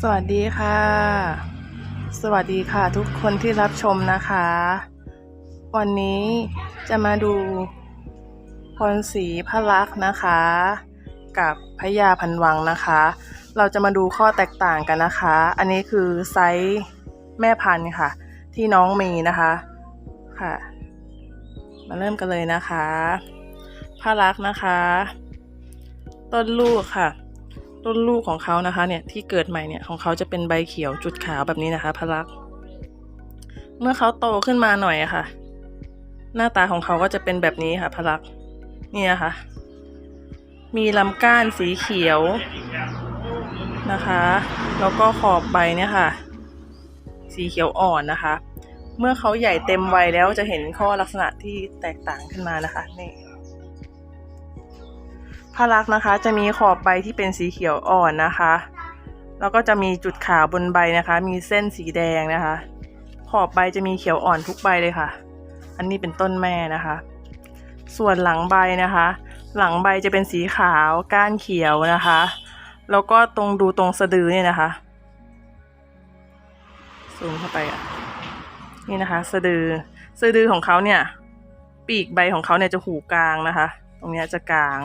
สวัสดีค่ะ สวัสดีค่ะทุกคนที่รับชมนะคะ วันนี้จะมาดูพรสีพระลักษ์นะคะ กับพญาพันวังนะคะ เราจะมาดูข้อแตกต่างกันนะคะ อันนี้คือไซส์แม่พันธุ์ค่ะ ที่น้องมีนะคะค่ะ มาเริ่มกันเลยนะคะพระลักษ์นะคะ ต้นลูกค่ะ ต้นลูกของเขานะคะเนี่ยที่เกิดใหม่เนี่ยของเขาจะเป็นใบเขียวจุดขาวแบบนี้นะคะพะลัก เมื่อเขาโตขึ้นมาหน่อยอะค่ะ หน้าตาของเขาก็จะเป็นแบบนี้ค่ะพะลักนี่นะคะ มีลำก้านสีเขียวนะคะ แล้วก็ขอบใบเนี่ยค่ะ สีเขียวอ่อนนะคะ เมื่อเขาใหญ่เต็มวัยแล้วจะเห็นข้อลักษณะที่แตกต่างขึ้นมานะคะนี่ พารักษ์นะคะ จะมีขอบใบที่เป็นสีเขียวอ่อนนะคะ แล้วก็จะมีจุดขาวบนใบนะคะ มีเส้นสีแดงนะคะ ขอบใบจะมีเขียวอ่อนทุกใบเลยค่ะ อันนี้เป็นต้นแม่นะคะ ส่วนหลังใบนะคะ หลังใบจะเป็นสีขาวก้านเขียวนะคะ แล้วก็ตรงดูตรงสะดือเนี่ยนะคะซูมเข้าไปอะนี่นะคะ สะดือสะดือของเขาเนี่ย ปีกใบของเขาเนี่ยจะหูกลางนะคะ ตรงนี้จะกลาง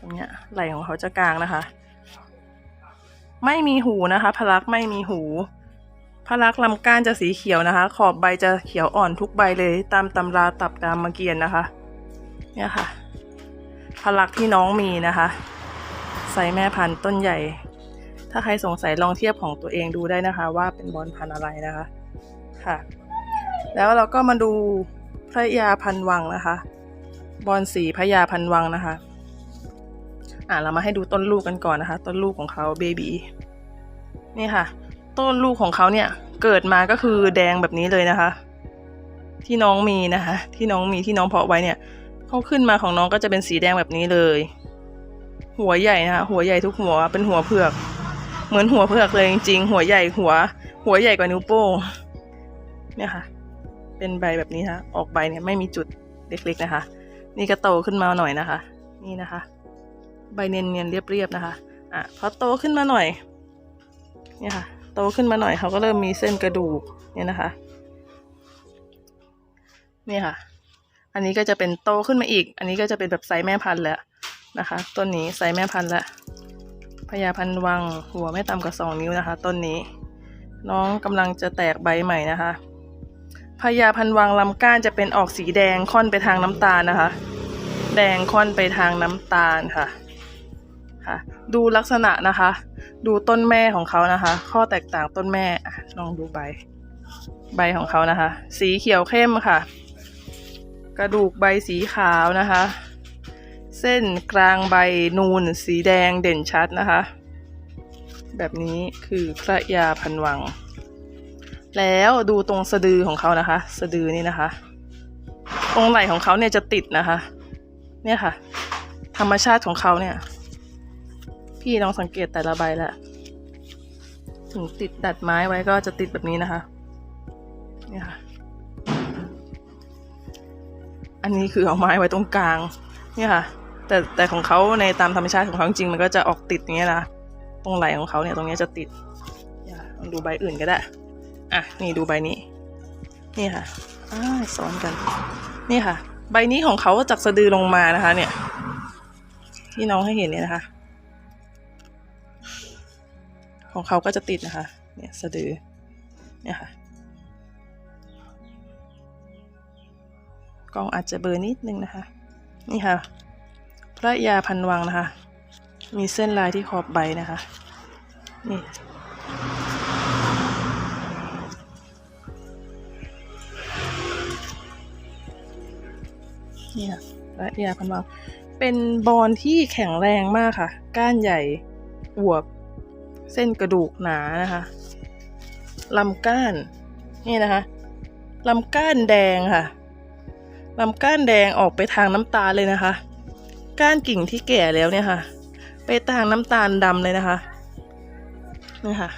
ตรงเนี้ยไหล่ของเขาจะกลางนะคะ ไม่มีหูนะคะพลักไม่มีหูพลักลำก้านจะสีเขียวนะคะ ขอบใบจะเขียวอ่อนทุกใบเลย ตามตำราตับตามมเกียนนะคะ เนี่ยค่ะ พลักที่น้องมีนะคะไซส์แม่พันธุ์ต้นใหญ่ ถ้าใครสงสัยลองเทียบของตัวเองดูได้นะคะ ว่าเป็นบอลพันธุ์อะไรนะคะค่ะ แล้วเราก็มาดูพระยาพันวังนะคะ บอลสีพระยาพันวังนะคะ อะเรามาให้ดูต้นลูกกันก่อนนะคะ ต้นลูกของเขาเบบีนี่ค่ะ ต้นลูกของเขาเนี่ย เกิดมาก็คือแดงแบบนี้เลยนะคะ ที่น้องมีนะคะ ที่น้องมีที่น้องเพาะไว้เนี่ยเขาขึ้นมาของน้องก็จะเป็นสีแดงแบบนี้เลย หัวใหญ่นะคะหัวใหญ่ทุกหัวเป็นหัวเผือก เหมือนหัวเผือกเลยจริงๆหัวใหญ่หัว หัวใหญ่กว่านิ้วโป้งเนี่ยค่ะ เป็นใบแบบนี้นะคะออกใบเนี่ยไม่มีจุดเล็กๆนะคะ นี่ก็โตขึ้นมาหน่อยนะคะ นี่นะคะ ใบเนียนๆเรียบๆนะคะอะพอโตขึ้นมาหน่อยเนี่ยค่ะ โตขึ้นมาหน่อยเขาก็เริ่มมีเส้นกระดูกเนี่ยนะคะเนี่ยค่ะ อันนี้ก็จะเป็นโตขึ้นมาอีก อันนี้ก็จะเป็นแบบไซส์แม่พันธุ์แล้วนะคะ ต้นนี้ไซส์แม่พันธุ์แล้วพญาพันธุ์วังหัวไม่ต่ำกว่าสองนิ้วนะคะ ต้นนี้ น้องกำลังจะแตกใบใหม่นะคะพญาพันธุ์วังลำก้านจะเป็นออกสีแดงค่อนไปทางน้ำตาลนะคะ แดงค่อนไปทางน้ำตาลค่ะ ค่ะดูลักษณะนะคะ ดูต้นแม่ของเขานะคะ ข้อแตกต่างต้นแม่อะลองดูใบ ใบของเขานะคะ สีเขียวเข้มค่ะ กระดูกใบสีขาวนะคะ เส้นกลางใบนูนสีแดงเด่นชัดนะคะ แบบนี้คือพระยาพันวัง แล้วดูตรงสะดือของเขานะคะ สะดือนี่นะคะ ตรงไหล่ของเขาเนี่ยจะติดนะคะ เนี่ยค่ะ ธรรมชาติของเขาเนี่ย พี่ลองสังเกตแต่ละใบแล้วถึงติดดัดไม้ไว้ก็จะติดแบบนี้นะคะนี่ค่ะอันนี้คือเอาไม้ไว้ตรงกลางนี่ค่ะ แต่แต่ของเขาในตามธรรมชาติของเขาจริงมันก็จะออกติดอย่างเงี้ยนะตรงไหลของเขาเนี่ยตรงเนี้ยจะติดนี่ยค่ะลองดูใบอื่นก็ได้อะนี่ดูใบนี้ นี่ค่ะอ่าซ้อนกัน นี่ค่ะ ใบนี้ของเขาจากสะดือลงมานะคะ เนี่ย ที่น้องให้เห็นเนี่ยนะคะ ของเขาก็จะติดนะคะ เนี่ยสะดือ เนี่ยค่ะ กองอาจจะเบอร์นิดนึงนะคะ นี่ค่ะ พระยาพันวังนะคะ มีเส้นลายที่ขอบใบนะคะ นี่นี่ค่ะพระยาพันวังเป็นบอลที่แข็งแรงมากค่ะ ก้านใหญ่อวบ เส้นกระดูกหนานะคะลำก้านนี่นะคะลำก้านแดงค่ะลำก้านแดงออกไปทางน้ำตาลเลยนะคะ ก้านกิ่งที่แก่แล้วเนี่ยค่ะ ไปทางน้ำตาลดำเลยนะคะนี่ค่ะ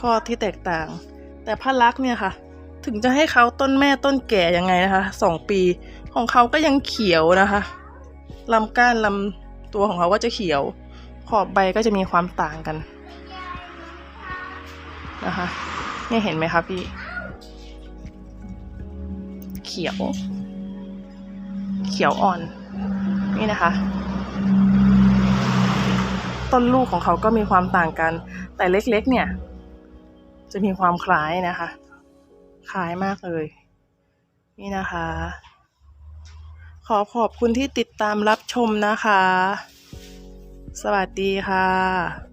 ข้อที่แตกต่าง แต่พระลักษณ์เนี่ยค่ะ ถึงจะให้เขาต้นแม่ต้นแก่ยังไงนะคะสองปีของเขาก็ยังเขียวนะคะลำก้านลำตัวของเขาก็จะเขียว ขอบใบก็จะมีความต่างกัน นะคะเนี่ยเห็นไหมคะพี่ เขียว เขียวอ่อน นี่นะคะ ต้นลูกของเขาก็มีความต่างกัน แต่เล็กๆ เนี่ย จะมีความคล้ายนะคะ คล้ายมากเลย นี่นะคะ ขอขอบคุณที่ติดตามรับชมนะคะ สวัสดีค่ะ